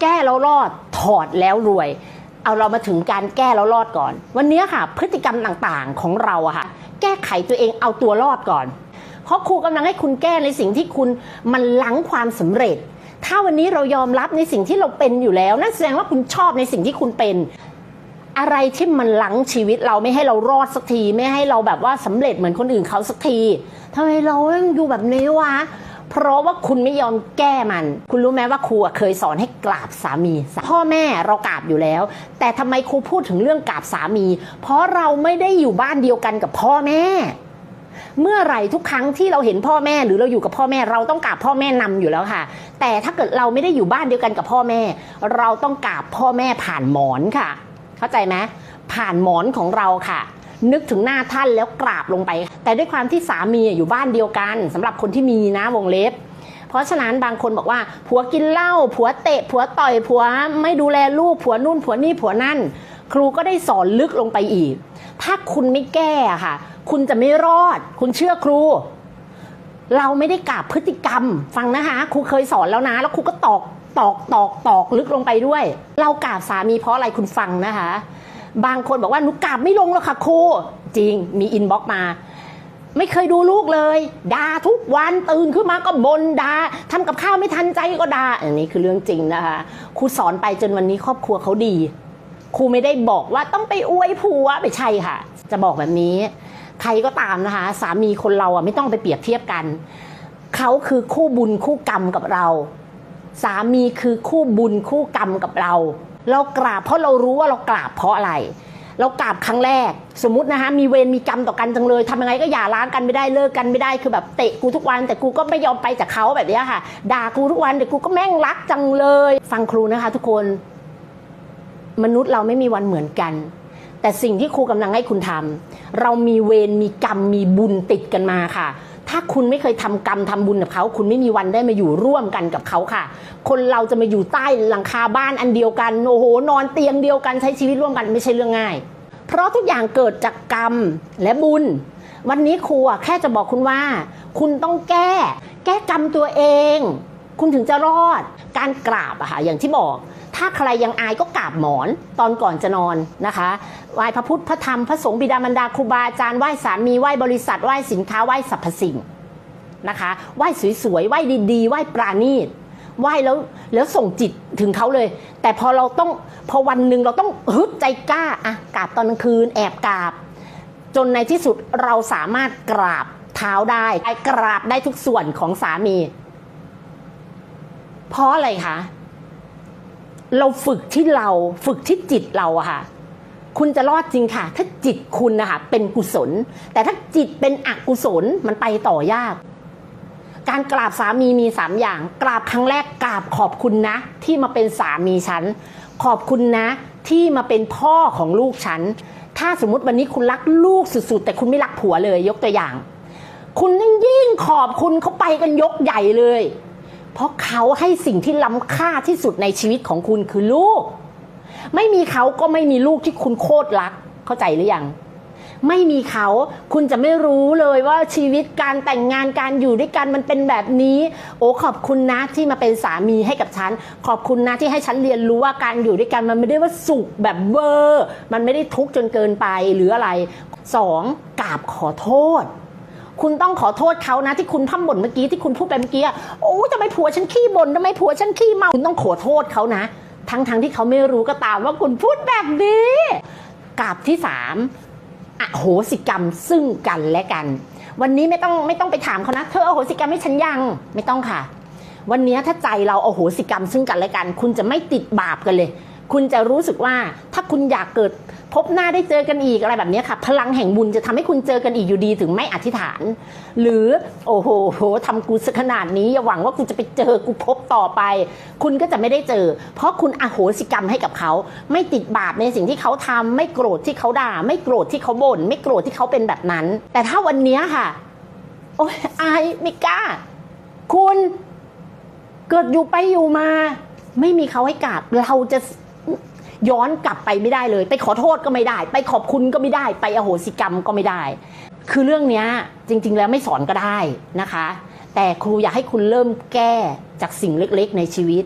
แก้แล้วรอดถอดแล้วรวย เอาเรามาถึงการแก้แล้วรอดก่อน วันนี้ค่ะ พฤติกรรมต่างๆของเราอะค่ะ แก้ไขตัวเองเอาตัวรอดก่อน เพราะครูกำลังให้คุณแก้ในสิ่งที่คุณมันลังความสำเร็จ ถ้าวันนี้เรายอมรับในสิ่งที่เราเป็นอยู่แล้วนั่นแสดงว่าคุณชอบในสิ่งที่คุณเป็นอะไรที่มันลังชีวิตเราไม่ให้เรารอดสักที ไม่ให้เราแบบว่าสำเร็จเหมือนคนอื่นเขาสักทีทำไมเราต้องอยู่แบบนี้วะ เพราะว่าคุณไม่ยอมแก้มัน คุณรู้ไหมว่าครูเคยสอนให้กราบสามี พ่อแม่เรากราบอยู่แล้ว แต่ทำไมครูพูดถึงเรื่องกราบสามี เพราะเราไม่ได้อยู่บ้านเดียวกันกับพ่อแม่ เมื่อไหร่ทุกครั้งที่เราเห็นพ่อแม่หรือเราอยู่กับพ่อแม่ เราต้องกราบพ่อแม่นำอยู่แล้วค่ะ แต่ถ้าเกิดเราไม่ได้อยู่บ้านเดียวกันกับพ่อแม่ เราต้องกราบพ่อแม่ผ่านหมอนค่ะ เข้าใจไหมผ่านหมอนของเราค่ะ นึกถึงหน้าท่านแล้วกราบลงไป แต่ด้วยความที่สามีอยู่บ้านเดียวกันสำหรับคนที่มีนะวงเล็บ เพราะฉะนั้นบางคนบอกว่า ผัวกินเหล้าผัวเตะ ผัวต่อยผัวไม่ดูแลลูกผัวนู่นผัวนี่ผัวนั่น ครูก็ได้สอนลึกลงไปอีก ถ้าคุณไม่แก้ค่ะ คุณจะไม่รอด คุณเชื่อครู เราไม่ได้กราบพฤติกรรม ฟังนะคะ ครูเคยสอนแล้วนะ แล้วครูก็ตอกตอกตอกตอกลึกลงไปด้วย เรากราบสามีเพราะอะไรคุณฟังนะคะ บางคนบอกว่าหนูกราบไม่ลงหรอกค่ะครูจริงมีอินบ็อกมา ไม่เคยดูลูกเลยด่าทุกวันตื่นขึ้นมาก็บนด่าทำกับข้าวไม่ทันใจก็ด่าอันนี้คือเรื่องจริงนะคะครูสอนไปจนวันนี้ครอบครัวเขาดีครูไม่ได้บอกว่าต้องไปอวยผัวไม่ใช่ค่ะ จะบอกแบบนี้ ใครก็ตามนะคะ สามีคนเราอะไม่ต้องไปเปรียบเทียบกัน เขาคือคู่บุญคู่กรรมกับเรา สามีคือคู่บุญคู่กรรมกับเรา เรากราบเพราะเรารู้ว่าเรากราบเพราะอะไร เรากราบครั้งแรก สมมตินะคะมีเวรมีกรรมต่อกันจังเลยทำยังไงก็อย่าร้างกันไม่ได้เลิกกันไม่ได้คือแบบเตะกูทุกวัน แต่กูก็ไม่ยอมไปจากเขาแบบนี้ค่ะ ด่ากูทุกวันแต่กูก็แม่งรักจังเลย ฟังครูนะคะ ทุกคน มนุษย์เราไม่มีวันเหมือนกัน แต่สิ่งที่ครูกำลังให้คุณทำเรามีเวรมีกรรมมีบุญติดกันมาค่ะ ถ้าคุณไม่เคยทำกรรมทำบุญกับเขา คุณไม่มีวันได้มาอยู่ร่วมกันกับเขาค่ะ คนเราจะมาอยู่ใต้หลังคาบ้านอันเดียวกันโอ้โหนอนเตียงเดียวกันใช้ชีวิตร่วมกันไม่ใช่เรื่องง่าย เพราะทุกอย่างเกิดจากกรรมและบุญ วันนี้ครูอะแค่จะบอกคุณว่า คุณต้องแก้ แก้กรรมตัวเอง คุณถึงจะรอด การกราบอะค่ะอย่างที่บอก ถ้าใครยังอายก็กราบหมอนตอนก่อนจะนอนนะคะไหว้พระพุทธพระธรรมพระสงฆ์บิดามารดาครูบาอาจารย์ไหว้สามีไหว้บริษัทไหว้สินค้าไหว้สรรพสิ่งนะคะไหว้สวยๆไหว้ดีๆไหว้ปราณีตไหว้แล้วแล้วส่งจิตถึงเขาเลย แต่พอเราต้องพอวันหนึ่งเราต้องฮึดใจกล้าอะกราบตอนกลางคืน แอบกราบ จนในที่สุดเราสามารถกราบเท้าได้กราบได้ทุกส่วนของสามี เพราะอะไรคะเราฝึกที่เราฝึกที่จิตเราอะค่ะคุณจะรอดจริงค่ะ ถ้าจิตคุณนะคะเป็นกุศล แต่ถ้าจิตเป็นอกุศลมันไปต่อยาก การกราบสามีมีสามอย่าง กราบครั้งแรกกราบขอบคุณนะ ที่มาเป็นสามีฉัน ขอบคุณนะ ที่มาเป็นพ่อของลูกฉัน ถ้าสมมติวันนี้คุณรักลูกสุดๆ แต่คุณไม่รักผัวเลย ยกตัวอย่าง คุณยิ่งขอบคุณเขาไปกันยกใหญ่เลย เพราะเขาให้สิ่งที่ล้ำค่าที่สุดในชีวิตของคุณคือลูก ไม่มีเขาก็ไม่มีลูกที่คุณโคตรรัก เข้าใจหรือยัง ไม่มีเขาคุณจะไม่รู้เลยว่าชีวิตการแต่งงานการอยู่ด้วยกันมันเป็นแบบนี้ โอ้ขอบคุณนะที่มาเป็นสามีให้กับฉัน ขอบคุณนะที่ให้ฉันเรียนรู้ว่าการอยู่ด้วยกันมันไม่ได้ว่าสุขแบบเวอร์ มันไม่ได้ทุกข์จนเกินไปหรืออะไรสองกราบขอโทษ คุณต้องขอโทษเขานะที่คุณพั่มบ่นเมื่อกี้ที่คุณพูดไปเมื่อกี้อะโอ้ทำไมผัวฉันขี้บ่นทำไมผัวฉันขี้เมาคุณต้องขอโทษเขานะ ทั้งทั้งที่เขาไม่รู้ก็ตามว่าคุณพูดแบบนี้กาบที่สามอโหสิกรรมซึ่งกันและกัน วันนี้ไม่ต้องไม่ต้องไปถามเขานะ เธออโหสิกรรมให้ฉันยังไม่ต้องค่ะ วันนี้ถ้าใจเราอโหสิกรรมซึ่งกันและกัน คุณจะไม่ติดบาปกันเลย คุณจะรู้สึกว่าถ้าคุณอยากเกิดพบหน้าได้เจอกันอีกอะไรแบบนี้ค่ะ พลังแห่งบุญจะทำให้คุณเจอกันอีกอยู่ดีถึงไม่อธิษฐาน หรือโอ้โหโหทำกูสักขนาดนี้อย่าหวังว่ากูจะไปเจอกูพบต่อไป คุณก็จะไม่ได้เจอ เพราะคุณอโหสิกรรมให้กับเขา ไม่ติดบาปในสิ่งที่เขาทำไม่โกรธที่เขาด่า ไม่โกรธที่เขาบ่นไม่โกรธที่เขาเป็นแบบนั้น แต่ถ้าวันนี้ค่ะ โอ้ยอายไม่กล้า คุณเกิดอยู่ไปอยู่มา ไม่มีเขาให้กราบเราจะ ย้อนกลับไปไม่ได้เลย ไปขอโทษก็ไม่ได้ ไปขอบคุณก็ไม่ได้ ไปอโหสิกรรมก็ไม่ได้ คือเรื่องนี้จริง ๆ แล้วไม่สอนก็ได้นะคะ แต่ครูอยากให้คุณเริ่มแก้จากสิ่งเล็กๆ ในชีวิต